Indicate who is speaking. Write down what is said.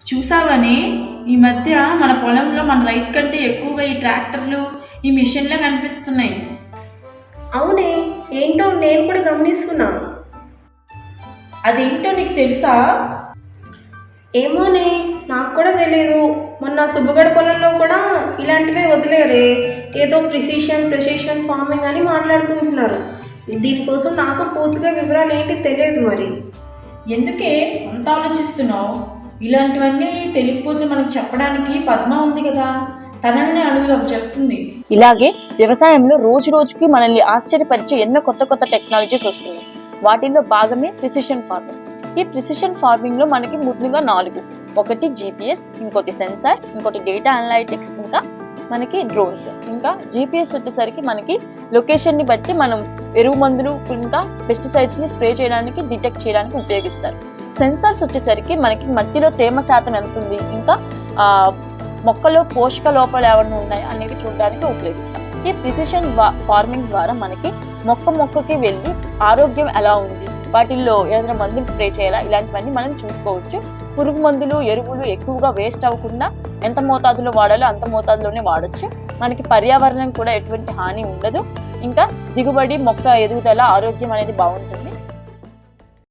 Speaker 1: చూసావని? ఈ మధ్య మన పొలంలో మన రైతు కంటే ఎక్కువగా ఈ ట్రాక్టర్లు ఈ మిషన్లే కనిపిస్తున్నాయి.
Speaker 2: అవునే ఏంటో నేను కూడా గమనిస్తున్నా.
Speaker 1: అదేంటో నీకు తెలుసా?
Speaker 2: ఏమోనే నాకు కూడా తెలియదు మొన్న సుబ్బగడ పొలంలో కూడా ఇలాంటివే వదిలేరే. ఏదో ప్రిసిషన్ ప్రిసిషన్ ఫార్మింగ్ అని మాట్లాడుకుంటున్నారు. దీనికోసం నాకు పూర్తిగా వివరాలు ఏంటి తెలియదు మరి.
Speaker 1: ఎందుకే? అంత ఆలోచిస్తున్నావు? ఇలాంటివన్నీ తెలియకపోతే మనకు చెప్పడానికి పద్మ ఉంది కదా. తనన్నే అడుగుదాం చెప్తుంది.
Speaker 3: ఇలాగే వ్యవసాయంలో రోజు రోజుకి మనల్ని ఆశ్చర్యపరిచే ఎన్నో కొత్త కొత్త టెక్నాలజీస్ వస్తున్నాయి. వాటిల్లో భాగమే ప్రిసిషన్ ఫార్మింగ్ ఈ ప్రిసిషన్ ఫార్మింగ్లో మనకి ముందుగా నాలుగు. ఒకటి జీపీఎస్ ఇంకోటి సెన్సార్ ఇంకోటి డేటా అనలైటిక్స్ ఇంకా మనకి డ్రోన్స్ ఇంకా జీపీఎస్ వచ్చేసరికి మనకి లొకేషన్ని బట్టి మనం ఎరువు మందులు ఇంకా పెస్టిసైడ్స్ని స్ప్రే చేయడానికి డిటెక్ట్ చేయడానికి ఉపయోగిస్తారు. సెన్సార్స్ వచ్చేసరికి మనకి మట్టిలో తేమ శాతం ఎంత ఉంది ఇంకా ఆ, మొక్కలో పోషక లోపాలు ఏమైనా ఉన్నాయి అనేవి చూడడానికి ఉపయోగిస్తాం. ఈ ప్రిసిషన్ ఫార్మింగ్ ద్వారా మనకి మొక్క మొక్కకి వెళ్ళి ఆరోగ్యం ఎలా ఉంది వాటిల్లో ఏదైనా మందులు స్ప్రే చేయాలా ఇలాంటివన్నీ మనం చూసుకోవచ్చు. పురుగు మందులు ఎరువులు ఎక్కువగా వేస్ట్ అవ్వకుండా ఎంత మోతాదులో వాడాలో అంత మోతాదులోనే వాడొచ్చు. మనకి పర్యావరణం కూడా ఎటువంటి హాని ఉండదు. ఇంకా దిగుబడి మొక్క ఎదుగుదల ఆరోగ్యం అనేది బాగుంటుంది.